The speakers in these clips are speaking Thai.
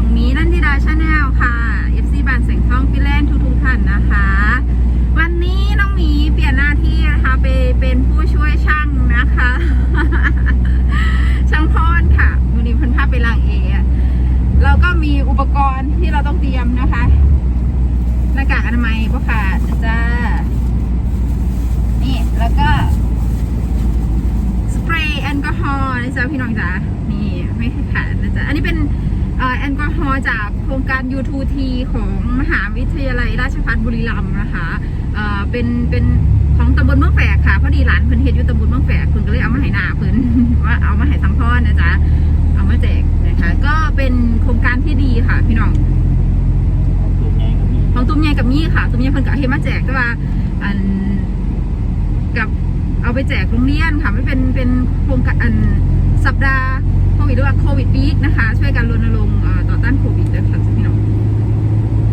องมีนันทิดาชาแนลค่ะ FC บานแสงทองฟิแลนด์ทุกๆท่านนะคะ วันนี้น้องหมีเปลี่ยนหน้าที่นะคะไปเป็นผู้ช่วยช่างนะคะ ช่างพรค่ะวันนี้พันภาพไปล้างเอะแล้วก็มีอุปกรณ์ที่เราต้องเตรียมนะคะหน้ากากอนามัยก็ขาดนะจ้านี่แล้วก็สเปรย์แอลกอฮอล์นะจ๊ะพี่น้องจ๋านี่ไม่ขาดนะจ๊ะอันนี้เป็น แอลกอฮอล์จากโครงการ U2T ของมหาวิทยาลัยราชภัฏบุรีรัมย์นะคะเอ่อเป็นเป็นของตำบลเมืองแฝกค่ะพอดีหลานเพิ่นเฮ็ดอยู่ตำบลเมืองแฝกเพิ่นก็เลยเอามาให้หน้าเพิ่นว่าเอามาให้สังพรนะจ๊ะเอามาแจกนะคะ ก็เป็นโครงการที่ดีค่ะ พี่น้องตัวใหญ่ก็มีของตุ้มใหญ่กับมี่ค่ะตุ้มใหญ่เพิ่นก็เอาเฮ็ดมาแจกแต่ว่าอันกับเอาไปแจกโรงเรียนค่ะไม่เป็นเป็นโครงการอันสัปดาห์โค วิดหรือว่าโควิดวีคนะคะ ช่วยกันรณรงค์เอ่อต่อต้านโควิดด้วยค่ะพี่น้อง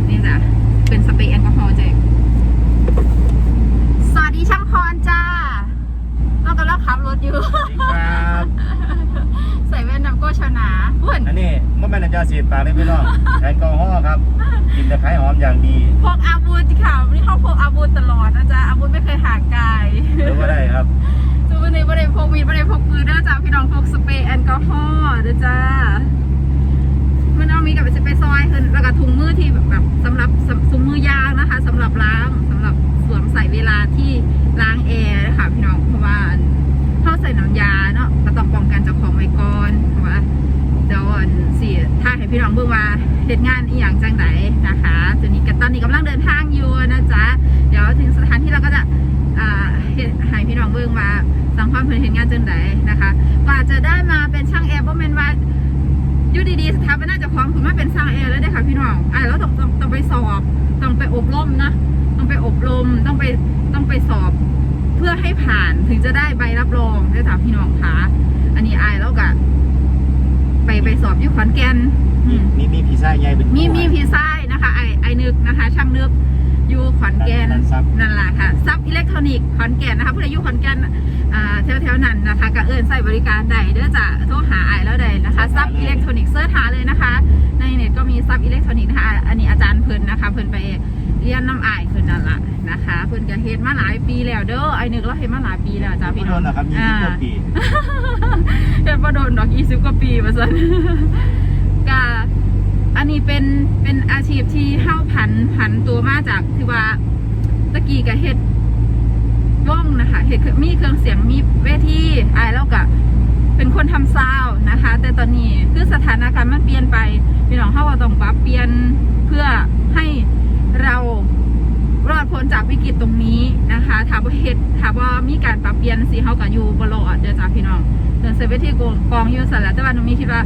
นี่จ้ะเป็นสเปรย์แอลกอฮอล์แจกสวัสดีช่างพรจ้าเรากำลังขับรถอยู่สวัสดีครับใส่แว่นดำโก็ชนะหุ่นอันนี้มันเป็นอาจารย์สีดปากเลยพี่น้องแอลกอฮอล์ครับกลินตะไคร้หอมอย่างดี พกอาวุธค่ะ นนี้ไม่ได้พกมีดไม่ได้พกปืนเด้อจ้าพี่น้องพกสเปรย์แอลกอฮอล์เด้อจ้ามันเอามีกับสเปรย์ซอยขึ้นแล้วก็ถุงมือที่แบบแบบสำหรับสำถุงมือยางนะคะสำหรับล้างสำหรับสวมใส่เวลาที่ล้างแอร์นะคะพี่น้องเพราะว่าถ้าใส่น้ำยาเนาะก็ต้องป้องกันเจ้าของไว้ก่อนเพราะว่าเดี๋ยวสิถ้าให้พี่น้องเบิ่งว่าเหตุงานอีหยังจังไหนนะคะตอนนี้ก็ตอนนี้กำลังเดินทางอยู่นะจ๊ะเดี๋ยวถึงสถานที่เราก็จะ อ่าเฮ็ดให้พี่น้องเบิ่งว่าสังความเพิ่นเห็นงานจังไดนะคะกว่าจะได้มาเป็นช่างแอร์บ่แม่นว่าอยู่ดีๆสถาปนาเจะพร้าขอมขึ้นมาเป็นช่างแอร์แล้วเด้อค่ะพี่น้องอ่าแล้วต้องต้องต้องไปสอบต้องไปอบรมนะต้องไปอบรมต้องไปต้องไปสอบเพื่อให้ผ่านถึงจะได้ใบรับรองเด้อจ้ะพี่น้องค่ะอันนี้อายแล้วก็ไปไปสอบอยู่ขอนแก่นอืมมีมีพีซ่าใหญ่เป็นมีมีพีซ่ายนะคะไอไอนึกนะคะ ช่างนึก อยู่ขอนแก่นร้านซับนั่นแหละค่ะซับอิเล็กทรอนิกส์ขอนแก่นนะคะผู้ใดอยู่ขอนแก่นอ่าแถวๆนั้นนะคะก็เอิญใส่บริการใดเด้อจะโทรหาไอายแล้วใดนะคะซับอิเล็กทรอนิกส์เสิร์ชหาเลยนะคะ ในเน็ตก็มีซับอิเล็กทรอนิกส์นะคะอันนี้อาจารย์เพิ่นนะคะเพิ่นไปเรียนน้ำอายเพิ่นนั่นแหละนะคะเพิ่นก็เฮ็ดมาหลายปีแล้วเด้อไอนึกเราเฮ็ดมาหลายปีแล้วจ้าพี่พี่โดน้องนนะครับยี่สิบกว่าปีเฮ็ดบ่โดนดอก20กว่าปีว่าซั่นก็ อันนี้เป็นเป็นอาชีพที่เฮ้าผันผันตัวมาจากที่ว่าตะกี้กับเฮ็ดว่องนะคะเฮ็ดมีเครื่องเสียงมีเวทีอายแล้วก็เป็นคนทำซาวนะคะ แต่ตอนนี้คือสถานการณ์มันเปลี่ยนไปพี่น้องเฮาก็ต้องปรับเปลี่ยนเพื่อให้เรารอดพ้นจากวิกฤตตรงนี้นะคะถามว่าเฮ็ดถามว่ามีการปรับเปลี่ยนสิเฮาก็อยู่บ่รอดเด้อจ้าพี่น้องเดินเซเวทีกองยูสันแล้วแต่ว่าหนูมีคิดว่า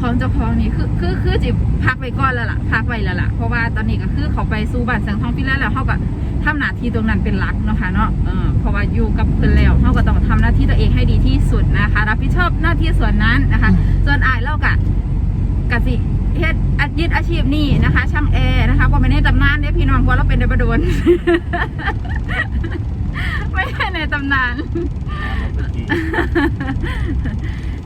ของเจ้าของนี่คือคือคือจิพักไว้ก่อนแล้วล่ะพักไว้แล้วล่ะเพราะว่าตอนนี้ก็คือเขาไปสู่บ้านแสงทองพี่แล้วแล้วเขาก็ทำหน้าที่ตรงนั้นเป็นหลักเนาะค่ะเนาะเออเพราะว่าอยู่กับเพิ่นแล้วเขาก็ต้องทำหน้าที่ตัวเองให้ดีที่สุดนะคะ รับผิดชอบหน้าที่ส่วนนั้นนะคะ ส่วนอายเล่ากะกะสิเฮ็ดอายึดอาชีพนี่นะคะ ช่างแอร์นะคะพอไม่ได้ตำนานเนี่ยพี่น้องเพราะเราเป็นในประโดนไม่ใช่ในตำนาน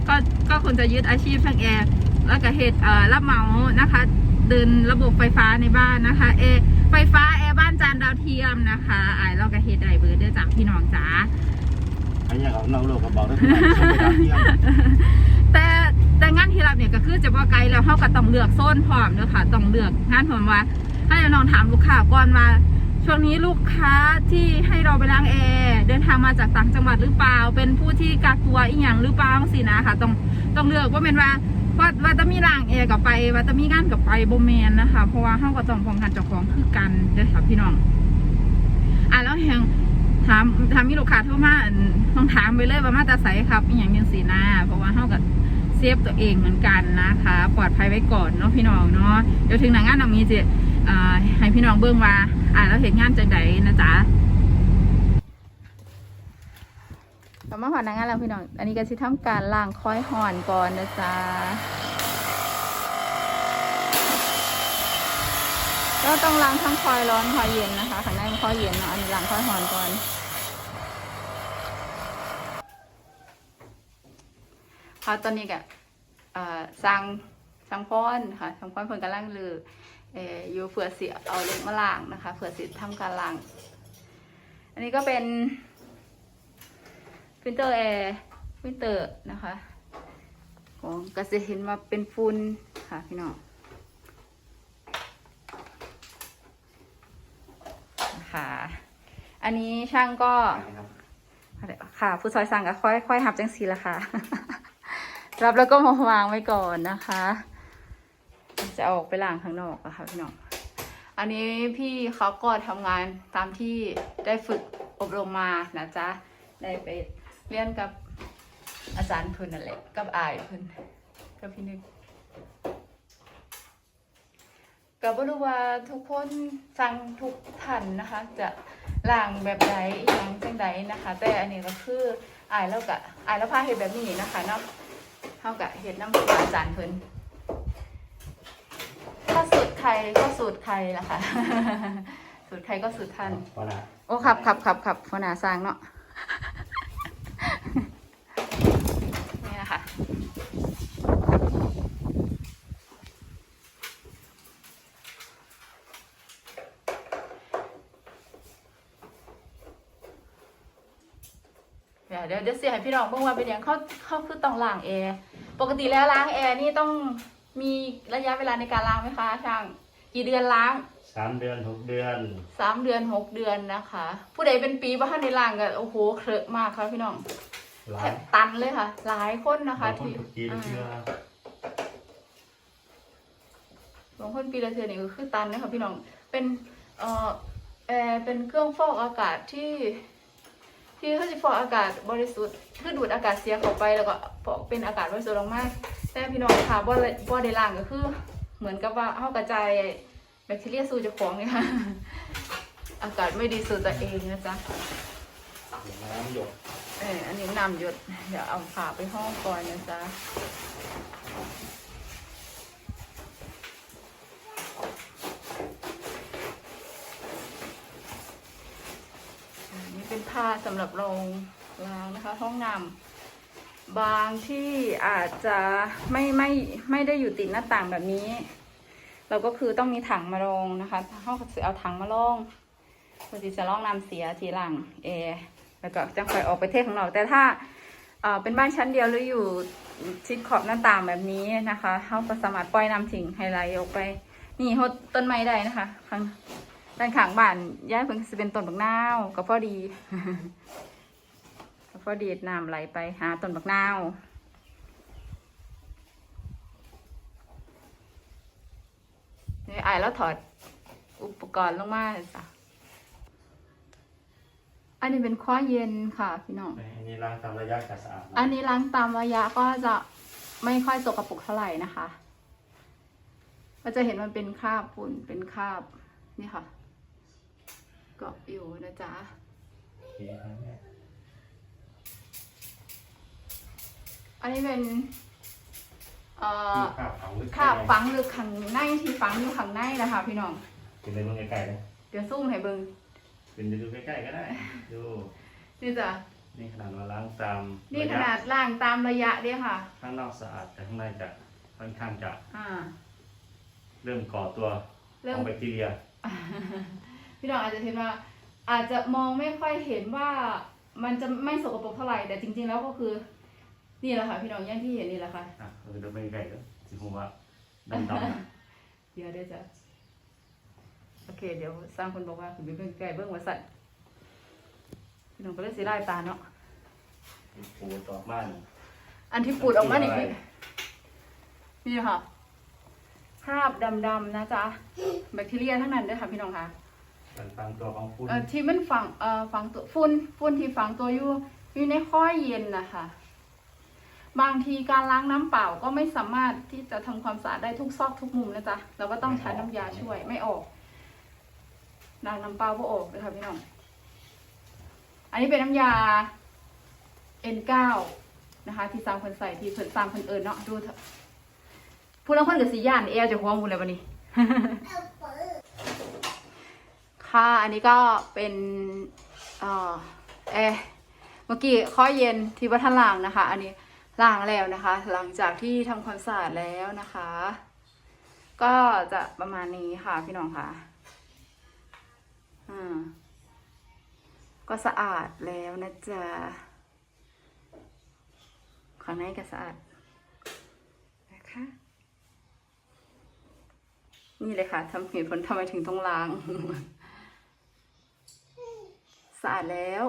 ก็ก็ควรจะยึดอาชีพช่างแอร์ แล้วก็เหตุเอ่อรับเหมานะคะ เดินระบบไฟฟ้าในบ้านนะคะเอร์ไฟฟ้าแอร์บ้านจานดาวเทียมนะคะอ่าเราก็เฮดไดเบอร์เด้อจ้าพี่น้องจ๋าใครอยากเอาเราโลกกับบอกได้ทุกท่านส่งไปดาวเทียมแต่แต่งานที่รับเนี่ยก็คือจะว่าไกลแล้วเขาก็ต้องเลือกโซนพร้อมเด้อค่ะต้องเลือกงานผมว่าถ้าจะลองถามลูกค้าก่อนว่าช่วงนี้ลูกค้าที่ให้เราไปล้างแอร์เดินทางมาจากต่างจังหวัดหรือเปล่า เป็นผู้ที่กักตัวอีกอย่างหรือเปล่าสินะคะต้องต้องเลือกว่าเป็นว่า ว่าว่าจะมีล้างแอร์กับไป ว่าจะมีงานกับไปโบแมนนะคะ เพราะว่าเขาก็ต้องป้องกันเจ้าของคือกันเด้อค่ะพี่น้อง อะแล้วแหงถามถามมีลูกค้าโทรมาต้องถามไปเลยว่ามาตาใสครับอหย่างยังสีหน้า เพราะว่าเขากับเซฟตัวเองเหมือนกันนะคะ ปลอดภัยไว้ก่อนเนาะพี่น้องเนาะเดี๋ยวถึงหนังงานเรามีจะให้พี่น้องเบิ่งว่า อ่าแล้วเห็นงานจังใดนะจ๊ะ เรามาหอนนังงานแล้วพี่น้อง อันนี้ก็สิทำการล้างค้อยห่อนก่อนนะจ๊ะก็ต้องล้างทั้งคอยร้อนคอยเย็นนะคะข้างในมันคอยเย็นเนาะอันนี้ล้างคอยห่อนก่อน ค่ะตอนนี้ก็เอ่อสร้างช่างพรค่ะช่างพรเพิ่นกำลังลือเออยู่เผื่อเสิเอาเล็กมาล้างนะคะเผื่อสิทำการล้าง อันนี้ก็เป็น พิมพ์เตอร์แอร์พิมพ์เตอร์นะคะของก็จะเห็นว่าเป็นฝุ่นค่ะพี่น้องค่ะอันนี้ช่างก็ค่ะ ผู้ซอยสั่งก็ค่อยค่อยหับจังสีละค่ะรับแล้วก็มาวางไว้ก่อนนะคะ จะเอาออกไปล้างข้างนอกอะค่ะพี่น้องอันนี้พี่เขาก็ทำงานตามที่ได้ฝึกอบรมมานะจ๊ะ ได้ไป เรียนกับอาจารย์เพิ่นนั่นแหละกับอายเพิ่นกับพี่นึกก็บ่รู้ว่าทุกคนสั่งทุกท่านนะคะ จะล่างแบบใดอหยังจังใดนะคะ แต่อันนี้ก็คืออายแล้วก็อายแล้วพาเฮ็ดแบบนี้นะคะเนาะเฮาก็เฮ็ดน้ำอาจารย์เพิ่นถ้าสูตรใครก็สูตรใครล่ะค่ะสูตรใครก็สูตรท่านพอละโอ้ครับครับครับครับหัวหน้าสร้างเนาะ นี่นะคะ เดี๋ยวเดี๋ยวเดี๋ยวเสียให้พี่น้องเบิ่งว่าเป็นอย่างเขาเขาคือต้องล้างแอร์ปกติแล้วล้างแอร์นี่ต้องมีระยะเวลาในการล้างไหมคะช่าง กี่เดือนล้างสามเดือนหกเดือนสามเดือนหกเดือนนะคะ ผู้ใดเป็นปีบ้านในล่างก็โอ้โหเครอะมากค่ะพี่น้อง หลาแทยบตันเลยค่ะ หลายคนนะคะบางคนที่ทุกปีทุกเดือนอ่าบางคนปีละเทือนี่ก็คือตันเลยค่ะพี่น้อง เป็นเอ่อแอร์เป็นเครื่องฟอกอากาศที่ ที่เขาจะฟอกอากาศบริสุทธิ์คือดูดอากาศเสียเข้าไปแล้วก็ฟอกเป็นอากาศบริสุทธิ์ออกมาแต่พี่น้องค่ะบ่ได้บ่ได้ล่างก็คือ เหมือนกับว่าเฮากระจายแบคทีเรียสู่เจ้าของเนี่ยค่ะ อากาศไม่ดีสู่ตัวเองนะจ๊ะน้ำหยดเอออั น้ำหยด เดี๋ยวเอาฝาไปห้องก่อนนะจ๊ะอันนี้เป็นผ้าสำหรับรองล้างนะคะ ห้องน้ำบางที่อาจจะไม่ไม่ไม่ได้อยู่ติดหน้าต่างแบบนี้ เราก็คือต้องมีถังมารองนะคะเขาก็จะเอาถังมาลองเพื่อที่จะลองน้ำเสียทีหลังแอร์ แล้วก็จะคอยออกไปเทข้างนอกแต่ถ้าเป็นบ้านชั้นเดียวหรืออยู่ชิดขอบหน้าต่างแบบนี้นะคะเขาก็สามารถปล่อยน้ำทิ้งให้ไหลออกไป นี่เขาต้นไม้ได้นะคะข้างด้านข้างบ้านย้ายเพิ่งจะเป็นต้นบักนาวก็พอดีก็พอดีน้ำไหลไปหาต้นบักนาวนี่ไอายแล้วถอดอุปกรณ์ลงมาเลยจ้ะ อันนี้เป็นข้อเย็นค่ะพี่น้อง อันนี้ล้างตามระยะการสะอาดนะอันนี้ล้างตามระยะก็จะไม่ค่อยสกปรกเท่าไหร่นะคะ ก็จะเห็นมันเป็นคราบฝุ่นเป็นคราบนี่ค่ะ เกาะอยู่นะจ๊ะ โอเคครับแม่อันนี้เป็น เอ่อข้าวฝังลึกคราบฝังลึกข้างในที่ฝังอยู่ข้างในนะคะ พี่น้องเป็นเลยมึงใกล้ๆนะเดี๋ยวซูมให้เบิ่ง เป็นดูใกล้ๆก็ได้ ดู นี่จ้ะนี่ขนาดเราล้างตามนี่ระขยะนาดล่างตามระยะเด้ค่ะ ข้างนอกสะอาดแต่ข้างในจะค่อนข้างจะอ่า เริ่มก่อตัวเริ่ขมองแบคทีเรีย พี่น้องอาจจะเห็นว่า อาจจะมองไม่ค่อยเห็นว่ามันจะไม่สกปรกเท่าไหร่แต่จริง ๆ แล้วก็คือ นี่แหละค่ะพี่น้องอย่างที่เห็นนี่แหละค่ะ อะเออเดินไปใกล้ๆก็สิผมว่าดำๆนะ เดี๋ยวเดี๋ยวจะ โอเค เดี๋ยวสร้างคนบอกว่าคุณไปเบิ่งใกล้เบิ่งว่าสัตว์พี่น้องก็เลยเสียดายตาเนาะปูต่อบ้านอันที่ปูดออกมานี่คือนี่ค่ะ คราบดำๆนะจ๊ะแบคทีเรียทั้งนั้นเด้อค่ะพี่น้องค่ะมันฟังตัวของคุณเอ่อที่มันฝังเอ่อฝังตัวฝุ่นฝุ่นที่ฝังตัวอยู่อยู่ในข้อเย็นนะคะบางทีการล้างน้ำเปล่าก็ไม่สามารถที่จะทำความสะอาดได้ทุกซอกทุกมุมนะจ๊ะเราก็ต้องใช้น้ำยาช่วยไม่ออก ล้างน้ำเปล่าก็ออกเลยค่ะพี่น้อง อันนี้เป็นน้ำยา N9 นะคะ ที่สามคนใส่ที่เพิ่นสามคนเอิญเนาะดูเถอะผู้ลางคนกับสีย่านเอลจะหัวมูลเลยวันนี้ ค่ะอันนี้ก็เป็นเออแอร์เมื่อกี้ข้อเย็นที่วัฒนลางนะคะ อันนี้ล้างแล้วนะคะ หลังจากที่ทำความสะอาดแล้วนะคะ ก็จะประมาณนี้ค่ะพี่น้องค่ะ ก็สะอาดแล้วนะจ๊ะข้างในก็สะอาดนะคะนี่เลยค่ะทำเหตุผลทำไมถึงต้องล้าง สะอาดแล้ว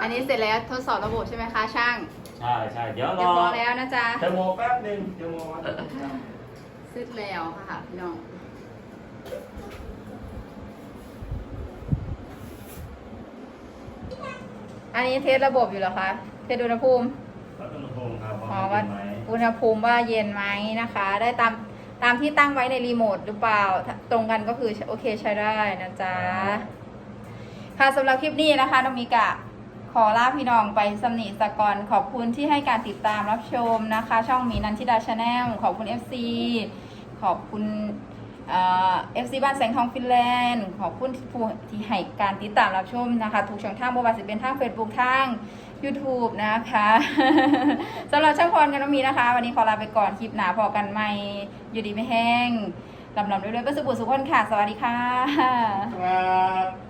อันนี้เสร็จแล้วทดสอบระบบใช่ไหมคะช่าง ใช่ใช่เดี๋ยวรเรียอบร้อยแล้วนะจ๊ะ เทอร์โมแป๊บหนึงเทอร์โมแป๊บหนึ่งเสร็จแล้วค่ะพี่น้องอันนี้เทสระบบอยู่เหรอคะ เทสอุณหภูมิวัดอุณหภูมิครับอ๋อว่าว่าเป็นไหมอุณหภูมิว่าเย็นไหมนะคะ ได้ตามตามที่ตั้งไว้ในรีโมทหรือเปล่าถ้าตรงกันก็คือโอเคใช้ได้นะจ๊ะ ค่ะสำหรับคลิปนี้นะคะน้องมิกะ ขอลาพี่น้องไปสำนีสกอนขอบคุณที่ให้การติดตามรับชมนะคะ ช่องหมีนันทิดาชาแนลขอบคุณ FC ขอบคุณเอฟซีบ้านแสงทองฟินแลนด์ ขอบคุณผู้ที่ให้การติดตามรับชมนะคะถูกช่องทางบวาจะเป็นทาง Facebook ทาง YouTube นะคะสำหรับช่างพรกันน้องมีนะคะ วันนี้ขอลาไปก่อนคลิปหนาพอกันใหม่อยู่ดีไม่แห้งลำลำด้วยๆก็สุบุสุขคนค่ะ สวัสดีค่ะ ครับ